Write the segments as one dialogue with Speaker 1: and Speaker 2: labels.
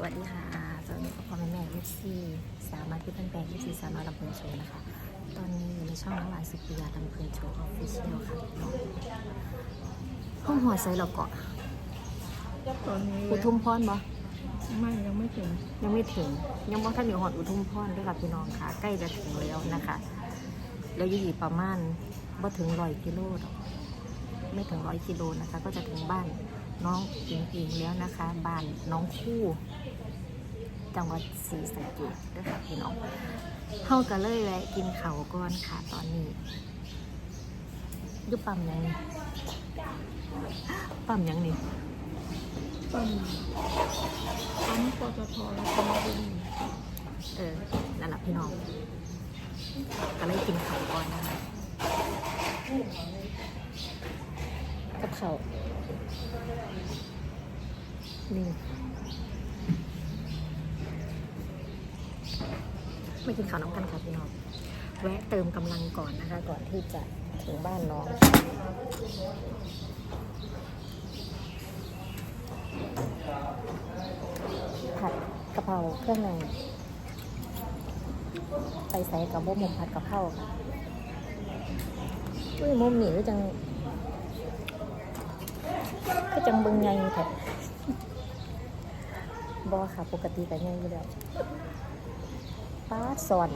Speaker 1: สวัสดีค่ะ สวัสดีพ่อแม่แม่เอฟซีสามารถที่เป็นแปลงเอฟซีสามารถลำเพลินโชว์นะคะ ตอนนี้อยู่ในช่องน้ำหวานสุกิยาลำเพลินโชว์ออฟฟิเชียลค่ะห้องหัวไซเราเกาะ
Speaker 2: ตอนนี้
Speaker 1: อุทุมพรบ่
Speaker 2: ไม่ยังไม่ถึง
Speaker 1: ยังไม่ถึง ยังบ่ท่านอยู่หอดอุทุมพรด้วยค่ะพี่น้องค่ะ ใกล้จะถึงแล้วนะคะ แล้วอยู่อีกประมาณบ่ถึงร้อยกิโลหรอกไม่ถึงร้อยกิโลนะคะ ก็จะถึงบ้าน น้องอิงอิงแล้วนะคะบ้านน้องคู่จังหวัดศรีสะเกษด้วยค่ะพี่น้องเฮาก็เลยแวะกินเขาวก่อนค่ะตอนนี้อยุบปั๊มยังนี่ปั๊มยังนี่
Speaker 2: ปั๊มปั๊มปตทแล้วก็มาบุรี
Speaker 1: เออนั่นแหละพี่น้องก็เลยกินเขาวก่อนนะคะ กับเขาวนี่ไม่กินข้าวน้ำกันค่ะพี่น้อง แวะเติมกำลังก่อนนะคะ ก่อนที่จะถึงบ้านน้องผัดกะเพราเครื่องในไปใส่กับบ่มผัดกะเพราค่ะอุ้ยมุมนี่ก็จัง ก็จังเบึงไงแท้บอค่ะ ปกติกันไงอยู่แล้วป้าสอน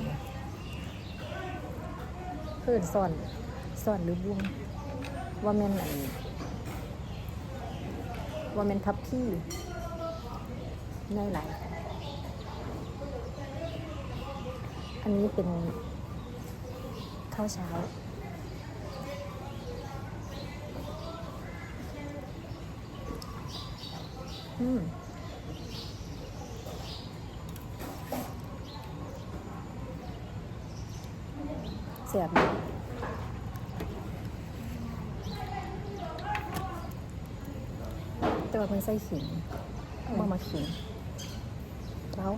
Speaker 1: เพื่อนสอนสอนหรือบุ้งว่าแม่นอันว่าแม่นทับพี่ง่ายหลายอันนี้เป็นข้าวเช้า อืม เสียบดีแต่ว่ามันใส่ขิงบ่มาขิงแล้ว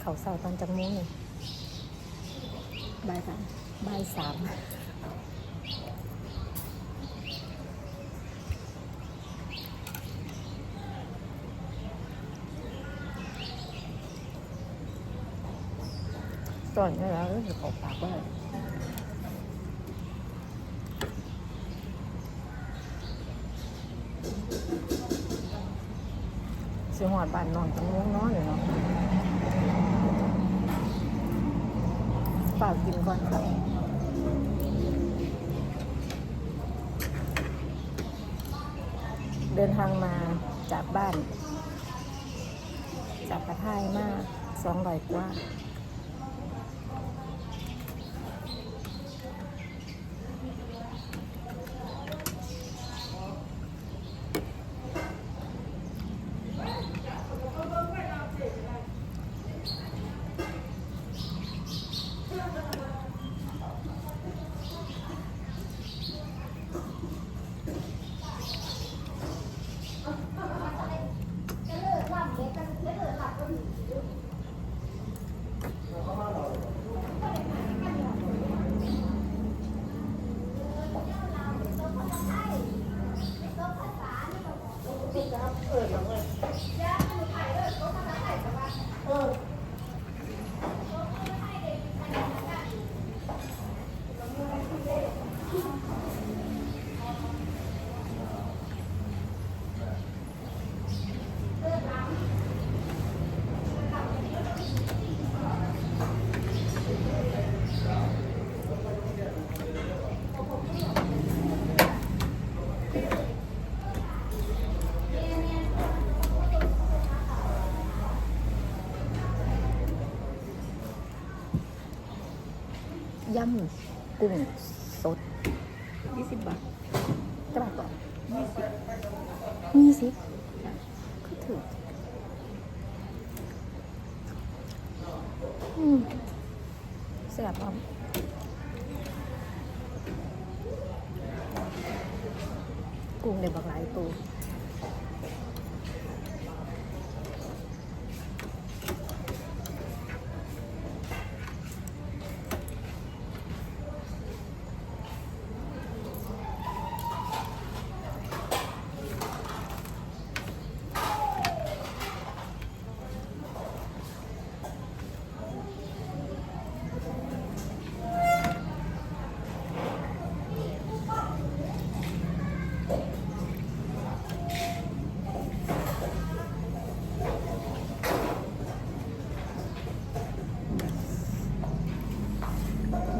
Speaker 1: เขาเสาตอนจังมุ้งนี่
Speaker 2: บ่ายสาม
Speaker 1: บ่ายสามสอนนี่แล้วรู้สึกออกปากว่าสิหอดบ้านนอนจังมุ้งเน้อยเลย เนาะฝากกินก่อนค่ะเดินทางมาจากบ้าน จากกระท่ายมากสองร้อยกว่า ยำกุ้งสด
Speaker 2: ยี่สิบบาท
Speaker 1: กระบอก
Speaker 2: ยี่สิบ
Speaker 1: มีสิก็ถืออืมเสียบอะกุ้งเดี๋ยวบักหลายตัว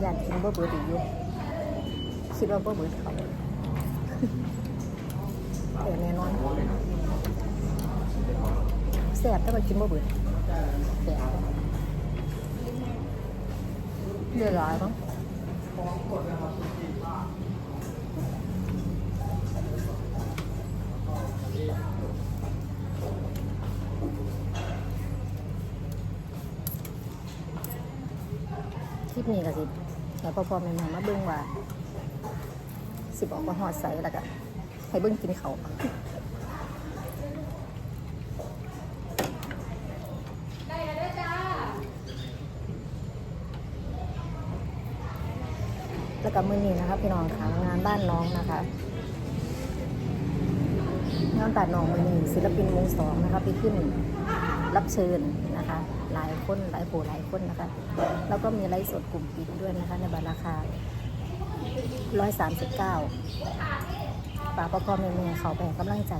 Speaker 1: บ่เบิดอีกอยู่คิดว่าบ่เบิดเขาเออแน่นอนแซ่บแต่ว่ากินบ่เบิดแซ่บเดือดร้ายมั้ง คลิปนี้ก็สิแล้วพ่อพอแม่แม่มาเบิ่งว่า สิบออกมาหอดใส่แล้วก็ให้เบิ่งกินเขาแล้วก็มือนี้นะคะพี่น้องค่ะงานบ้านน้องนะคะ งานตัดน้องมือนี้ศิลปินวงสองนะคะไปขึ้นรับเชิญนะคะ หลายคนหลายโผหลายคนนะคะ แล้วก็มีไลฟ์สดกลุ่มปิดด้วยนะคะ ในบัตราคา 139ฝากพ่อพ่อแม่แม่เขาไปให้กำลังใจ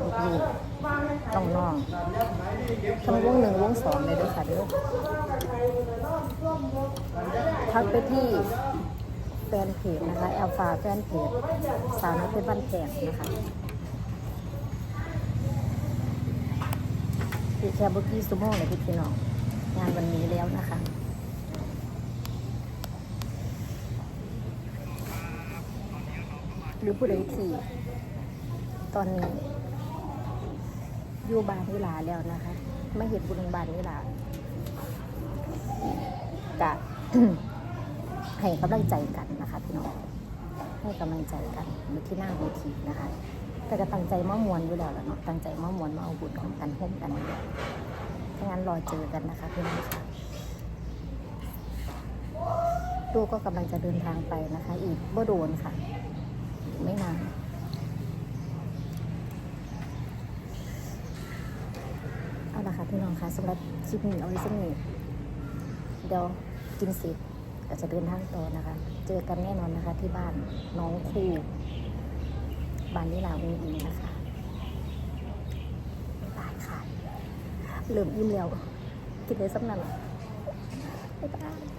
Speaker 1: ลูกๆน้องๆทั้งวงหนึ่งวงสองเลยด้วยค่ะเด้อทักไปที่แฟนเพจนะคะแอลฟาแฟนเพจสาวน้อยเพชรบ้านแพงนะคะ อีกแคบุกี้สุโมงเลยพี่น้อง งานวันนี้แล้วนะคะหรือผู้ใดที่ตอนนี้อยู่บานเวลาแล้วนะคะไม่เห็นบุญบานเวลากะให้กำลังใจกันนะคะพี่น้องให้กำลังใจกันอยู่ที่หน้าเวทีนะคะ แต่ก็ตั้งใจมามวนอยู่แล้วแหละเนาะตั้งใจมามวนมาเอาบุญของกันห่มกันถ้างั้นรอเจอกันนะคะพี่น้องค่ะลูกก็กำลังจะเดินทางไปนะคะ อีกบ่โดนค่ะ ไม่นานเอาละค่ะพี่น้องคะสำหรับคลิปนี้เอาไว้สักนิดเดี๋ยวกินเสร็จก็จะเดินทางต่อนะคะ เจอกันแน่นอนนะคะที่บ้านน้องคู่ บานนิลาวิงอิงนะคะตายค่ะเริ่มอิ่มแล้ว กินได้สักหน่อยบ๊ายบาย